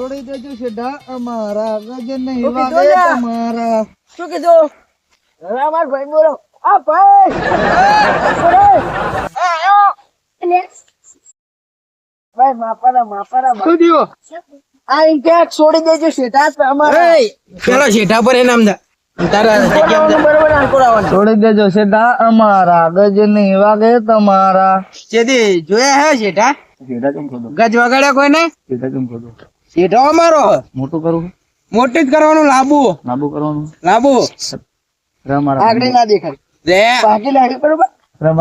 છોડી દેજો સીધા અમારા ગજન નહીં વાગે? તમારા. શું કીધો? હવે અમાર ભાઈ બોલો આ ભાઈ! ભાઈ માપાના માપાના શું થયું? આ ઇન્ટેક છોડી દેજો શેઠા તમારે એય, પેલો પર એનામ દા તારા બોલાવવાનું બરોબર ના કરાવવાનું છોડી દેજો શેઠા અમારા ગજન નહીં વાગે તમારા. ચેદી જોયા હે શેઠા શેઠા કેમ ખોદો ગજ વગાડ્યા કોઈ ને શેઠો અમારો મોટું કરવું મોટું જ કરવાનું લાંબુ. લાંબુ કરવાનું? લાંબુ. આગળ ના દેખાય. રે. બાકી લાગે બરોબર?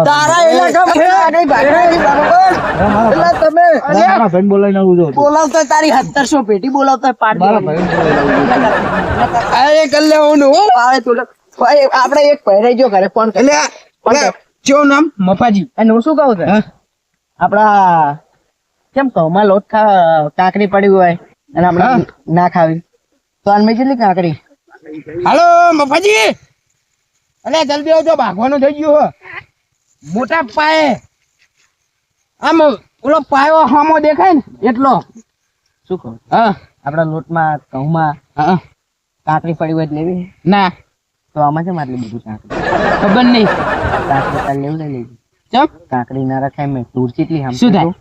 તારા ઇલાકામાં છે. આગળ ભાગી બરોબર? એટલે બોલાવીને આવું જો બોલાવતા તારી સત્તરસો પેટી બોલાવતા પાડી મારા ભાઈ બોલાવીને આ એ કર આવે તો આપણે એક પહેરાઈ જો ઘરે. ફોન એટલે એટલે નામ? મફાજી. એનું શું કહું છું? આપડા કેમ ઘઉંમાં લોટ ખા કાકડી પડી હોય અને હા. આપણે ના ખાવી. તો આને કેટલી કાકડી હાલો મફાજી અલે જલ્દી આવજો ભાગવાનું થઈ ગયું હો. મોટા પાયે. આમ ઓલો પાયો હામો દેખાય ને એટલો. શું કહું? હા. આપડા લોટમાં ઘઉંમાં હા. કાકડી પડી હોય લેવી? ના. તો આમાં છે આટલી બધું કાકડી ખબર નહીં. કાકડી તાર લેવું લઈ લેવી. ચમ? કાકડી ના રખાય મેં તુર ચીટલી આમ શું થાય?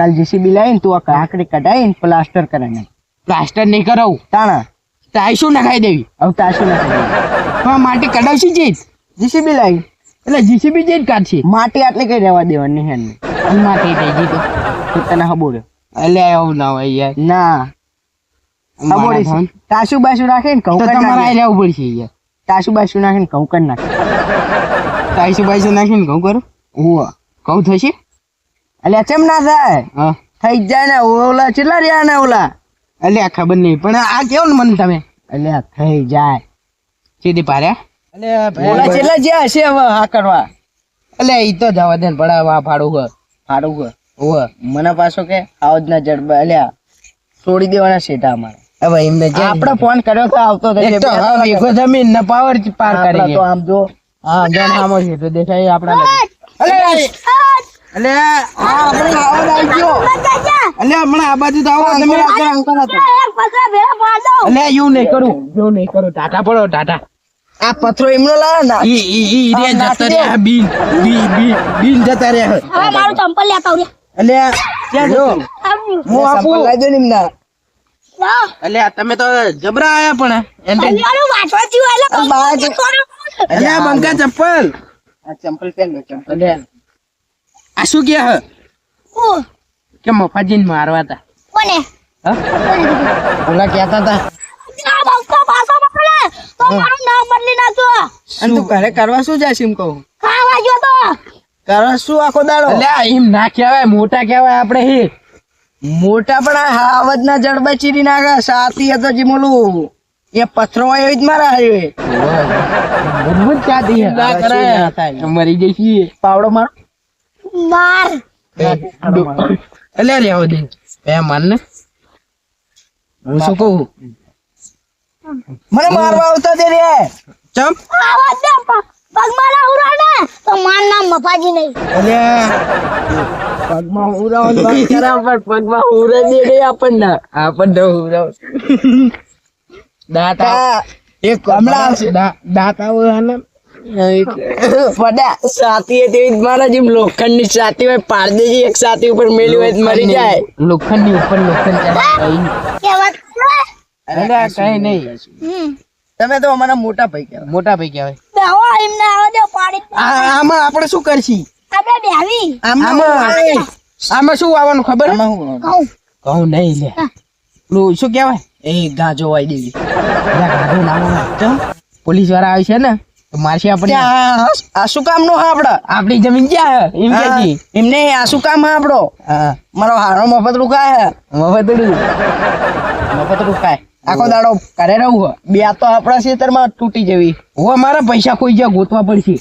કાલ જીસીબી લાવીને તું આ કાકડી કઢાઈને પ્લાસ્ટર કરાવી પ્લાસ્ટર નહીં કરાવું. તાણા? તાઈ શું નખાઈ દેવી? હવે તાશું ના હા માટી કઢાવશી જીત. જીસીબી લાવી એટલે જીસીબી જીત જ કાઢશે. માટી આટલી કઈ રહેવા દેવાની હે ને માટી થઈ જીતો તો? તને હબો રે એટલે આવું ના હોય યાર. ના. હબોડી. તાસુ બાસુ નાખીને ઘઉં તો તમારે આ રહેવું પડશે યાર. તાસુ બાસુ નાખીને ઘઉં કર નાખે. તાઈસુ બાઈસુ નાખીને કહું કરું? હું કહું થશે? અલ્યા કેમ ના થાય હા. થઈ જાય ને ઓલા કેટલા રહ્યા ને ઓલા? એટલે આ ખબર નહીં પણ આ કેવું ને મને તમે? અલ્યા થઈ જાય. સીધી પારે? એટલે ઓલા કેટલા જ્યાં હશે હવે આ કરવા? એટલે ઈ તો જવા દે ને પડાવવા ફાડું હ ફાડું કર ઓવે મને પાછો કે આવજ ના જડબા અલ્યા છોડી દેવાના શેટા અમારે. હવે એમને જે આપણે ફોન કર્યો તો આવતો એક તો હા ભેગો જમીન ને પાવર પાર કરી તો આમ જો. હા જણ આમો છે તો દેખાય આપણા લગે અલે આ આપણે આવો આવી ગયો. અલે હમણાં આ બાજુ તો આવો તમે અલે યુ નહીં કરું. એવું નહીં કરું. ટાટા પડો ટાટા. આ પથરો એમનો લાવે ના? ઈ ઈ ઈ રે જતા રે આ બિન બી બી બિન જતા રે હવે મારું ચંપલ લેતા રે અલે ક્યાં જો હું આપું લઈ દો ને એમના. અલે તમે તો જબરા આયા પણ એન્ડે વાંચવા જીવ એટલે અલે આ બંકા ચપ્પલ આ ચંપલ પહેર લો ચંપલ આ શું કે હ? કે મફાજીને મારવા તા? કોને? હા? ઓલા કહેતા તા? અને તું ઘરે કરવા શું જાય એમ કહું? ખાવા જો તો. કરવા શું આખો દાડો? અલે એમ ના કહેવાય મોટા કહેવાય આપણે હે. મોટા પણ આ હાવજ ના જડબા ચીરી નાખે. સાતી હતો જે મોલું એ પથરો હોય એવી જ મારા હાઈવે મજબૂત ચાતી હે ના હવે શું ના કરાય. થાય? મરી જઈશ પાવડો માર. માર. એટલે લેવો દે એ માન ને. હું શું કહું? મને મારવા આવતા દે રે. ચમ? આવા દે પગમાં ઉરા ને તો માર નામ મફાજી નહીં. અલે પગમાં ઉરાવ વાત કરા પણ પગમાં ઉરે દે દે આપણને. આપણને ઉરાવ દાતા એક હમણાં દાતા ઉરા હે પડા સાથી તેવી મારા જેમ લોખંડની સાથી હોય પાડ એક સાતી ઉપર મેલી હોય મરી જાય. લોખંડની ઉપર લોખંડ કઈ નહીં. તમે તો અમારા મોટા ભાઈ કહેવાય. મોટા ભાઈ કહેવાય. એમને આવા દે પાડી. આમાં આપણે શું કરશી? આપણે બેહવી. આમાં આમાં શું આવવાનું ખબર? આમાં હું કહું કહું નહીં લે. પેલું શું કહેવાય? એ ગાજો વાઈ દેવી. ગાઢો પોલીસવાળા આવે છે ને. મારશે આપણે આ શું કામ નો આપડે આપણી જમીન ક્યાં? એમ કે એમને આ શું કામ આપડો મારો હારો મફત રૂકાય મફત મફત રૂકાય આખો દાડો કરે રહું. બે તો આપણા ખેતરમાં તૂટી જવી. હું મારા પૈસા કોઈ જ્યાં ગોતવા પડશે?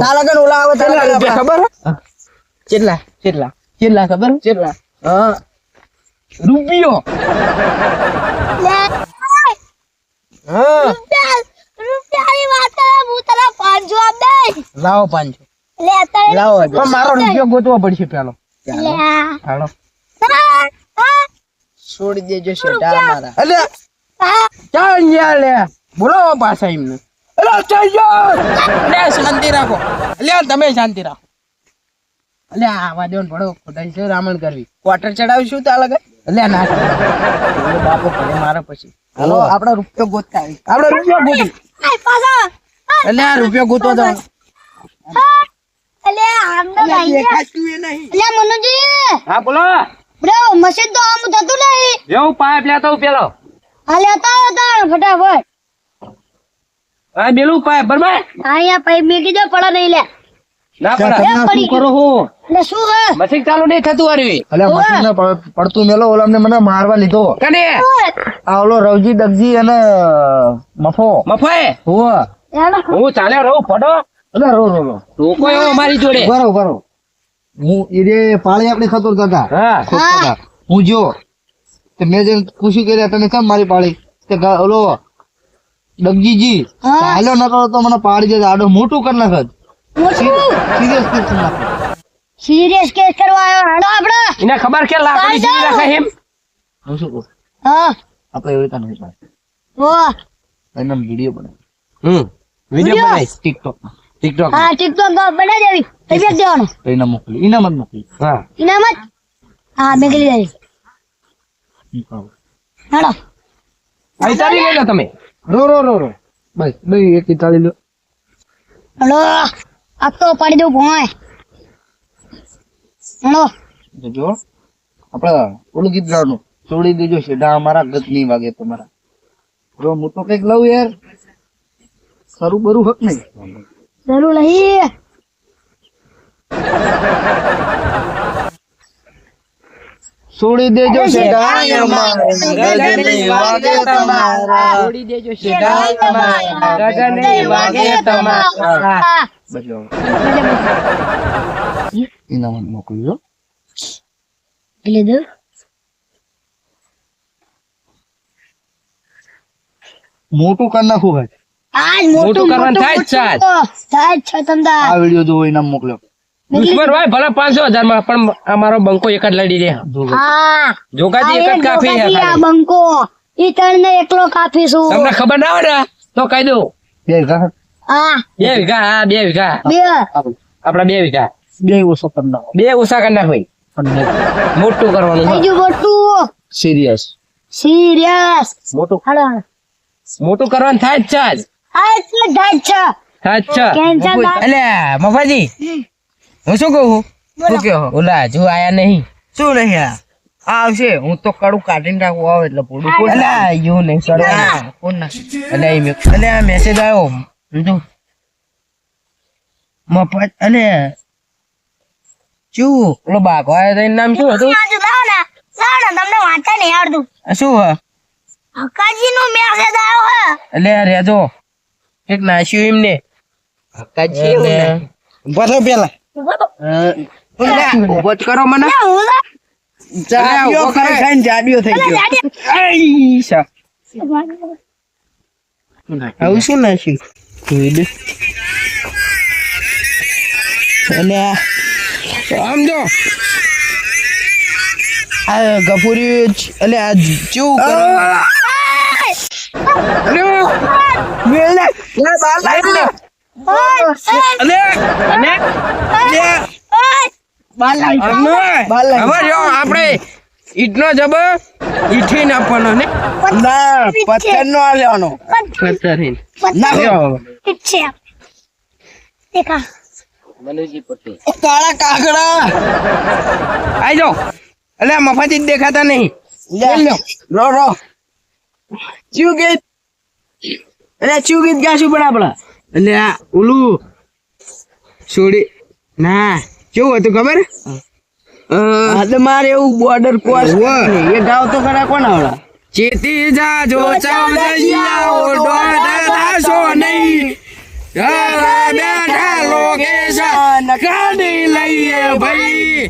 તારા લગન ઓલા આવે તારા રૂપિયા ખબર? કેટલા? કેટલા? કેટલા ખબર? કેટલા? હા. રૂપિયો. હા. રૂપિયા વાત કરે હું તને પાંચસો આપ દઈશ લાવો પાંચસો લે અત્યારે લાવો પણ મારો રૂપિયો ગોતવો પડશે પેલો. લે. હાલો. છોડી દેજો શેટા મારા અલે ચાલ યાર લે. બોલાવો પાછા એમને. અલે ચાલ યાર લે શાંતિ રાખો. લે તમે શાંતિ રાખો. અલે આવા દેવન ભણો ખોદાઈ છે રામણ કરવી. ક્વાર્ટર ચડાવીશું તો અલગ અલે ના. બાપો મારે પછી. હાલો આપણો રૂપિયો ગોતતા આવી આપણે રૂપિયો ગોતી. એટલે આ રૂપિયો ગોતો તો હા અલે આમ તો નહીં. અલે મનુજી. હા બોલો. બ્રો મશીન તો આમ થતું નહીં. જેવું પાઇપ લેતો પેલો. આ તો હતા ફટાફટ. હા બેલું પાઇપ બરાબર? અહીંયા પાઇપ મેકી દો પડે નહીં લે. ના એ કરો હું? શું મશીન ચાલુ નહીં થતું વારી અલે મશીન પડતું મેલો ઓલા મને મારવા લીધો. કને? આ ઓલો રવજી દગજી અને મફો. મફાએ? હોવા. યાર હું ચાલે રહું પડો અલે રો રો રો રોકો એવો અમારી જોડે. બરો બરો હું એ રે પાળી આપણે ખતોરતા હતા હા. હું જો તે મેં જેને ખુશી કર્યા તને કેમ મારી પાળી? તે ઓલો ડગજીજી હા. હાલો ન કરો તો મને પાડી દે આડો મોટું કરી નાખત સિરિયસ કેસ કરી કરવા આવ્યો હેડો આપણે? એને ખબર કે લાકડી જીવી રાખે એમ? હું શું કહું? હા. આપણે એવું નહીં પાડે વાહ એનો વિડિયો બનાવ હમ. વિડિયો? બનાવીશ ટિકટોક ટિકટોક હા ટિકટોક બનાવી દેવી. પૈસા દેવાનો એને મોકલી. ઇનામ જ મોકલી. હા. ઇનામત હા મેકલી દેવી. હાડો. આઈ તારી લઈ લો તમે. Row row row row. બસ. બે એક તાળી લો. હેડો. આ તો પાડી દઉં ભોય હેડો જો આપડે ઓલું ગીત ગાવાનું. છોડી દેજો શેડા અમારા ગત નહીં વાગે તમારા. રો હું તો કંઈક લઉં યાર. સારું બરું હક નહીં. જરૂર નહીં. છોડી દેજો શેડા અમારા ગત વાગે તમારા. છોડી દેજો શેડા ગગને વાગે તમારા. હા. બસ લો. ઇનામ જ મોકલી દો. મોટું કર નાખું ભાઈ. આજ મોટું કરવાનું થાય જ મોટું થાય છે તમતા આ વીડિયો જોવો ઇનામ મોકલ્યો. દુશ્મન હોય ભલે પાંચસો હજારમાં પણ અમારો બંકો એક જ લડી દે. જોગાજી એક જ કાફી છે બંકો. ઈ તણ ને એકલો કાપીશું. તમને ખબર ના હોય ને? તો કહી દઉં. બે વીઘા? હા. બે વીઘા હા બે વીઘા. બે. આપડા બે વીઘા. બે ઓછો કરી નાખો. બે ઓછા કરી નાખ મોટું કરવાનું બીજું મોટું. સિરિયસ સિરિયસ મોટું. હાલો મોટું કરવાનું થાય જ છે આજ. હા છે થાય જ છે. એટલે મફાજી. હું શું કહું શું કહો? ઓલા હજુ આયા નહીં. શું નહીં આ આવશે. હું તો કડું કાઢીને રાખું. આવે એટલે પૂરું કોણ આવ્યું નહીં સર કોણ ના એટલે અને આ મેસેજ આવ્યો. જો મફત અને શું ઓલો બાઘો આવ્યો તો નામ શું હતું? તમને વાંચતા નહીં આવડતું. શું હ? હકાજી નું મેસેજ આવ્યો હે. એટલે રેજો એક નાશ્યું એમને. હકાજી પેલા. ઊભો જ કરો મને. જાડિયો ખાઈ ખાઈને જાડિયો થઈ ગયો. આઈ આવું શું જોઈ અને આ આમ જો. આ ગફુરી જ- એટલે આ ચેવું કરો. મેલ ને બાર લાઈટ આપણે ઈટનો જબ ઈઠી નાખવાનો ને? ના પથ્થર નો લેવાનો. પથ્થરી ના. છે દેખા. મનુજી પટેલ. કાળા કાગડા. આઈ જાઓ. એટલે આ મફાજી જ દેખાતા નહીં. લે. Ro ro. ચિયું ગીત. અરે ચિયું ગીત ગાશું પણ આપડે એટલે આ ઓલું છોડી ના કેવું હતું ખબર? મારે એવું બોર્ડર કોર્સ એ ગાવ તો ખરા કોણ આવડા ચેતી જાજો ઓડોડ દાસો નહીં. બેઠા લોકેશન કાઢી લઈએ ભાઈ.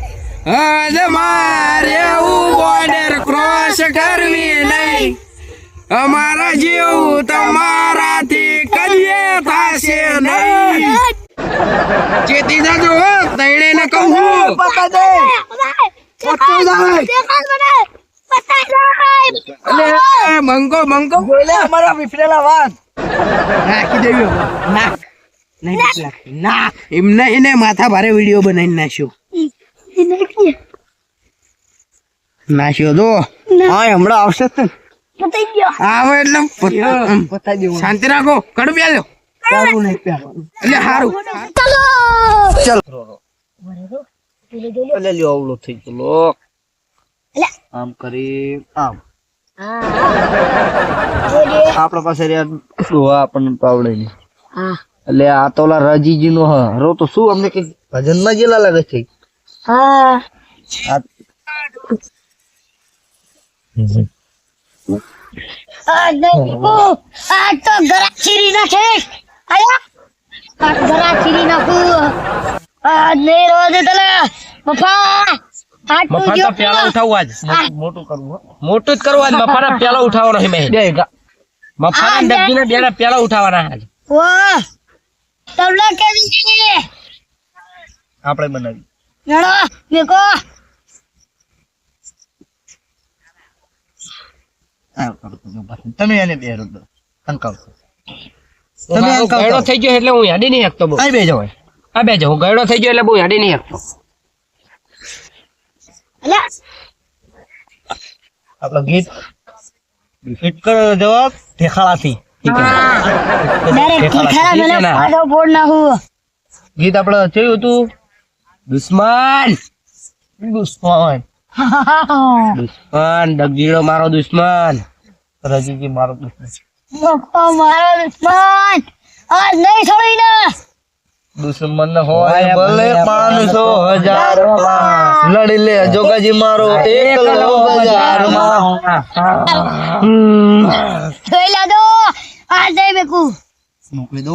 હદ મારે એવું બોર્ડર ક્રોસ કરવી નહીં. અમારા જેવું તમારાથી થશે નહીં ચેતી જાજો તૈણે ને કહું પતા દે પટ્ટું જાય અલે મંગો મંગો. બોલે અમારા વિફરેલા વાન નાખી દેવી નાખ. નહીં એમને એને માથા ભારે વીડિયો બનાવીને નાખ્યો. નાખ્યો તો. હા હમણાં આવશે આવે એટલે. શાંતિ રાખો. કડું પ્યાલો ચાલુ નહીં પહેરવાનું એટલે સારું એટલે લ્યો અવળો થઈ ગયો લોક અલ્યા. આમ કરી આમ હા આપણા પાસે રહ્યા ડોહા આપણને પાવડે નહીં હા એટલે આ તો ઓલા રાજીજી નો હરો તો શું અમને કઈ ભજનમાં જેલા લાગે છે હા આ આ નહીં ઓ આ તો ગરા ચીરી નાખે આયા? આ ચીરી નાખું આ નહીં તને મફા મફા તો પેલા ઉઠાવવા જ મોટું કરવું મોટું જ કરવા મફાના પેલા ઉઠાવવાનો છે મેં. બે ગા- મફાના ડબ્બીને બેના પેલા ઉઠાવવાના છે. વાહ તમને કેવી છે? આપણે બનાવી. નડો મેકો. તમે એને બે દો. અંકાવશો તમે ગયડો થઈ ગયો એટલે હું યાદી નહીં હકતો બહુ આ બેજો આ બેજો હું ગયડો થઈ ગયો એટલે બહુ યાદી નહીં હકતો આપણો ગીત ફિટ કરો જવાબ નાખું ગીત આપણે જોયું હતું? દુશ્મન. દુશ્મન. દુશ્મન. ડગજીડો મારો દુશ્મન. રજીજી મારો દુશ્મન. મફા મારો દુશ્મન આજ નહીં છોડીને દુશ્મન હોય ભલે પાંચસો હજાર લડી લે જોગાજી મારો એકલો જોઈ લેજો. મોકલી દો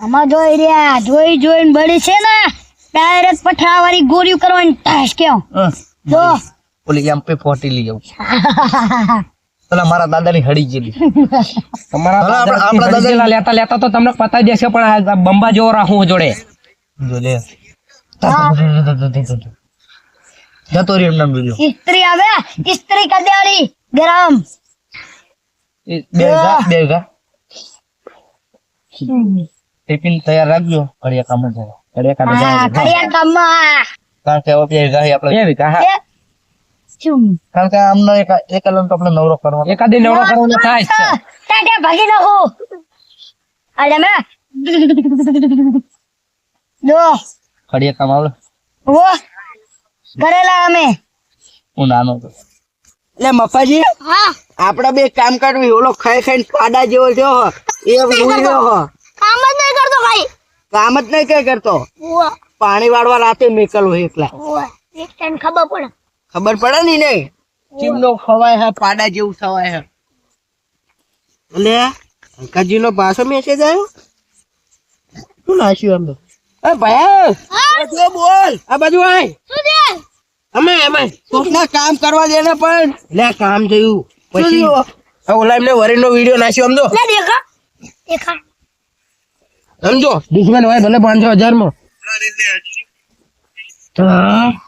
આમાં જોઈ રહ્યા જોઈ જોઈને બળી છે ને. ડાયરેક્ટ પઠાવાળી ગોળીઓ કરવાની ટાસ કેમ જો. ઓલી એમ પે ફોટી લઈ જાઉં પેલા મારા દાદાની હડી ગયેલી તમારા હવે આપણે- દાદાજી આપણા દાદાજી- હળગેલા લેતા લેતા તો તમને પતાઈ દેશે પણ આ બંબા જેવો રાખું જોડે જો લે જતો રહ્યો એમના વીડિયો ઇસ્ત્રી આવે ઇસ્ત્રી કદ્યાળી ગરમ બે ગા બે ગા ટિફિન તૈયાર રાખજો ઘડિયા કામ જાય ઘડિયા કામ હા જાય કડિયા કામમાં કારણ કે હવે બે ગા આપણે એવી કા એ, શું કારણ કે આમનો એક એક તો આપણે નવરો કરવાનો. એકાદી નવરો કરવાનો થાય છે. ટાટા ભાગી નાખું અરે મે જો ઘડિયા કામ આવે. વો કરેલા અમે. હું નાનો હતો એટલે મફાજી. હા. આપડે બે કામ કરવું ઓલો ખાઈ ખાઈને પાડા જેવો થયો એ ભૂલ્યો હો. કામ જ નહીં કરતો ભાઈ. કામ જ નહીં કઈ કરતો. પાણી વાળવા રાતે મેકલ હોય એકલા. એક ટાઈમ ખબર પડે. ખબર પડે ને નહીં? ચીમનો ખવાય હે પાડા જેવું થવાય હે. એટલે અંકાજી નો પાછો મેસેજ આવ્યો? શું નાશ્યું અમે એ ભાઈ જો બોલ આ બાજુ આય. શું છે? અમે અમે. કોકના કામ કરવા દે ને પણ. લે કામ થયું. પછી ઓલા એમને વરીનો વીડિયો નાખ્યો સમજો લે દેખા. દેખા. સમજો દુશ્મન હોય ભલે પાંચસો હજારમાં હું.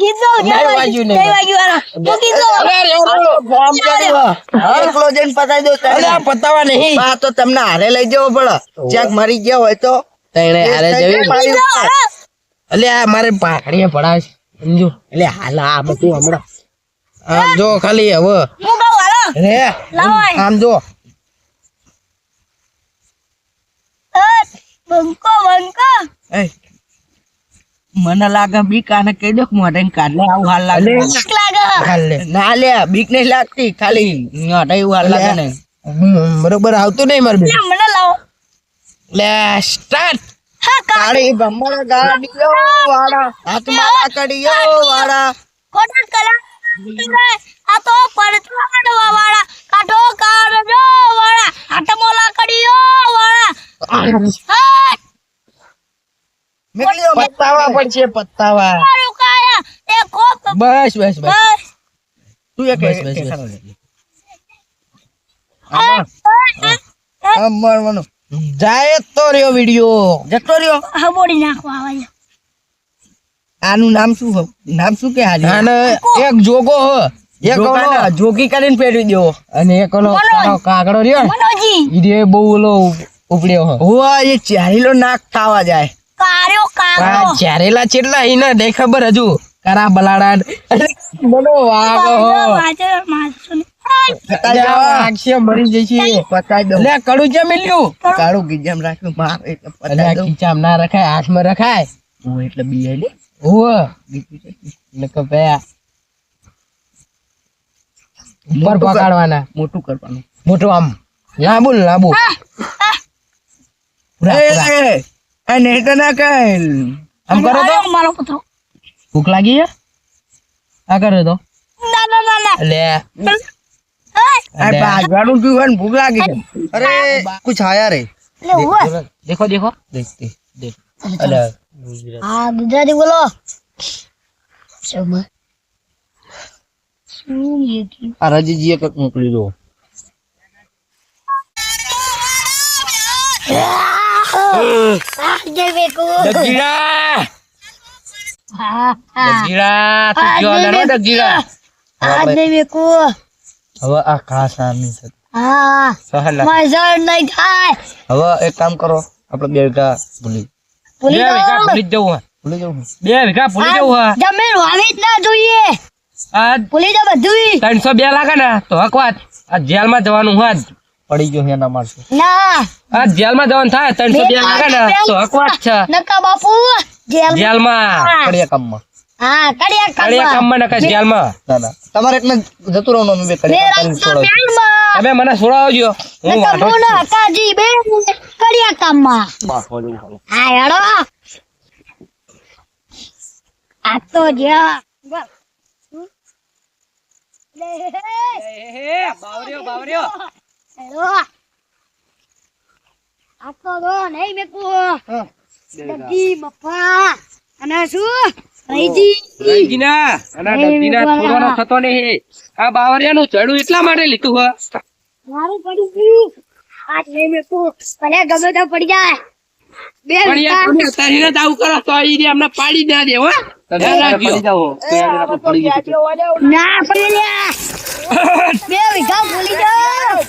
ગીત ગાવ વાગ્યું, નહીં નહીં વાગ્યું હાલો. હું ગીત ગાવ એકલો જઈને પતાઈ દો અરે આ પતાવા નહીં. આ તો તમને હારે લઈ જવો પડે. ચેક મરી ગયા હોય તો? તને હારે જવી એટલે આ મારે પાઘડીએ પડાવે સમજો. એટલે હાલ આ બધું હમણાં. આમ જો ખાલી હવે. હું ગાવ હાલો. રે આમ જો. એ, બંકો બંકો. મને લાગે બીક આને કહી દો મોઢે કાઢલે આવું હાલ લાગે. બીક લાગે. ના લે બીક નહીં લાગતી. ખાલી મોઢે એવું હાલ લાગે ને. બરોબર આવતું નહીં મારે મને લાવો. લે સ્ટાર્ટ કાળી ભમર ગાડીઓ વાળા હાથમાં કડીઓ વાળા. કોટા કલા આ તો પડતવાડવા વાળા કાઢો કાઢો વાળા આટમો લાકડીઓ વાળા. હા, પણ છે પત્તાવા. બસ બસ બસ. તું એક બસ, બસ, બસ. ખાનો લે. આમ મારવાનું જાય તો રહ્યો વિડિયો. જતો રહ્યો. હબોડી નાખવા આવે આનું નામ શું નામ શું કે અને એક જોગો હ. એક ઓલો જોગી કરીને પહેરી દેવો અને એક ઓલો કાગડો રહ્યો ઈ બહુ ઓલો ઉપડ્યો હ. હોવા એ ચારીલો નાક ખાવા જાય. કાર્યો આ કાગડો ચારેલા ચેટલા ઈને દે ખબર હજુ? કરા બલાડા. બનો વાગો હો પાછળ મારશું ને. અલ્યા, વાગશે મરી જશે. પતાઈ દઉં. લે કડું જે મિલ્યું? કાળું ગીજામ રાખ્યું માર એટલે પતાઈ અલ્યા દઉં. ના રખાય હાથમાં રખાય. હું એટલે બીએ લે ઓવ નકર ભયા. ઉપર મોટું પકડવાના. મોટું કરવાનું. મોટું આમ. લાંબુ ને લાંબુ. પૂરા, પૂરા. એ, એ તો ના કઈ. આમ કરો તો. મારો પુત્રો ભૂખ લાગી છે? આ કરો તો. ના ના ના ના. લે. એ, આ ભાજવાનું પીવું ને ભૂખ લાગી છે. અરે કુછ આયા રે. દેખો દેખો. દેખ દેખ અલ્યા હા ગુજરાતી બોલો? આ રજીજીએ કંઈક મોકલી દો આ હવે આ ઘાસ આની છે હા સહન મજર નહીં થાય હવે એક કામ કરો આપડે બે વીઘા ભૂલી બે ભૂલી જવું. ભૂલી જવું બે વીઘા ભૂલી જવું જમીન વાવી જ ના જોઈએ આ ભૂલી જાઓ બધું ત્રણસો બે લાગે ને તો હકવાત આ જેલમાં જવાનું હોય. પડી ગયો એના મારશે. ના. આ જેલમાં જવાનું થાય ત્રણસો બે લાગે ને તો હકવાત છે? નકા બાપુ જેલ જેલમાં. કડિયા કામમાં. હા કડિયા કડિયા કામમાં કામમાં નકા જેલમાં. ના ના. તમારે એટલે જતું રહેવાનું અમે કડિયા કામ છોડાવી. તમે મને છોડાવજો. હું નકા જ મોના છું. હકાજી બે કડિયા કામમાં. બાપો જેવું હાલો. હા હેડો. આ તો જ્યાં બસ. લે, હેડો. આ તો નહીં મેકુ દગી બપ્પા અને શું? રહીજીના, અને એ છોડવાનો થતો નહીં. આ બાવરિયાનું ચડું એટલા માટે લીધું હે. મારું પડી ગયું આ નહીં મેકુ ભલે ગમે તો પડી જાય. બે તારીને આવું કરો તો રે અમને પાડી ના દે હો. ધ્યાન રાખજો. પડી જાઓ. તો યાર આપણે પડી ગયું ના પડી લ્યા બે વિઘા ભૂલી જાઓ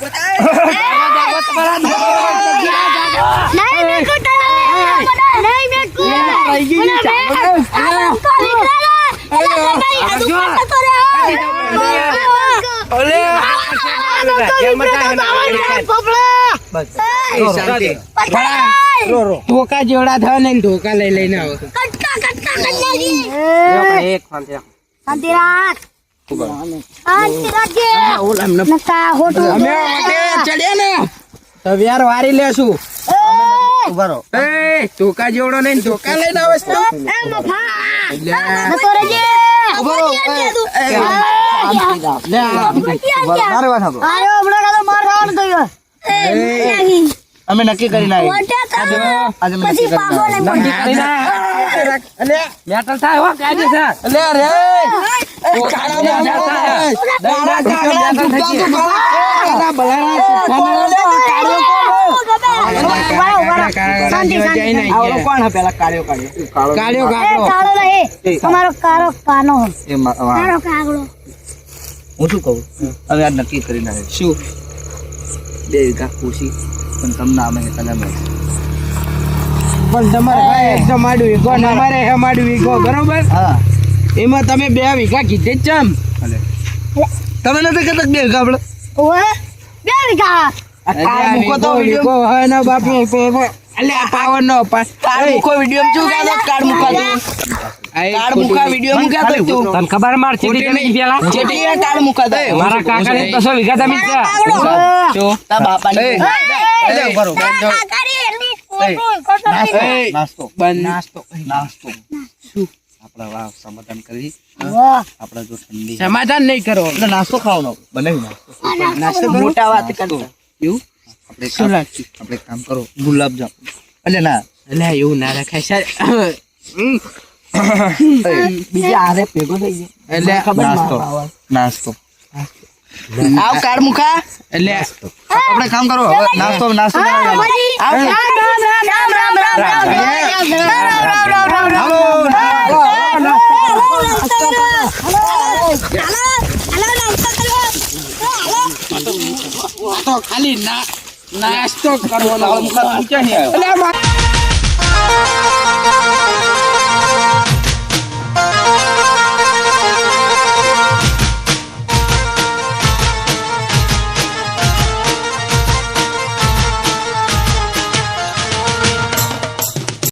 નહીં ધોકા જોડા થયો ને ધોકા લઈ લઈને આવો કટકા કટકા કટકા એક શાંતિ રાખ વારી લેશું ધોકા જેવડો નહીં ધોકા લઈને અમે નક્કી કરી આવી મોટા થા. આજે અમે પછી નક્કી કરીને પાગો ને નક્કી કરીને આ. અલે મેટલ થાય હો. શું કહું? હવે આ નક્કી કરીને નાખે. શું? બે વીઘા ખુશી પણ તમને અમે તને મળે. પણ તમારે વીઘો ને અમારે આડું વીઘો બરોબર? હા. એમાં તમે બે વીઘા કીધે જ ચમ તમે નથી કહેતા બે વીઘા આપણે ઓએ બે વીઘા? મૂકો તો વીડિયો. હોય ને બાપુ પે- અલ્યા પાવર નો કાર્ડ મૂકો વીડિયો શું કાઢો કાર્ડ મૂકા કાર્ડ મૂકા વીડિયો મૂકા તો. તું તને ખબર માર ચીટી તમે પેલા? જેટી એ કાર્ડ મૂકા દે. મારા કાકા ને વીઘા. તા. આ. નાસ્તો નાસ્તો નાસ્તો. આપણે વાહ સમાધાન કરી વાહ. આપણે જો ઠંડી સમાધાન નહીં કરો એટલે નાસ્તો ખાવાનો બનાવી નાસ્તો નાસ્તો મોટા વાત કરતા એવું આપણે એક શું કામ- લાગશે આપણે એક કામ કરો ગુલાબ જામુન એટલે ના એટલે એવું ના રખાય સર બીજા હારે ભેગો થઈ જાય એટલે ખબર નાસ્તો ના આવે. નાસ્તો આવ કાર મુખા એટલે આપણે કામ કરો હવે નાસ્તો નાસ્તો હા, બનાવી આલો. બાજી. રામ રામ રામ રામ રામ રામ રામ રામ રામ રામ રામ રામ રામ. હાલો. તો ખાલી ના નાસ્તો કરવાનો એટલે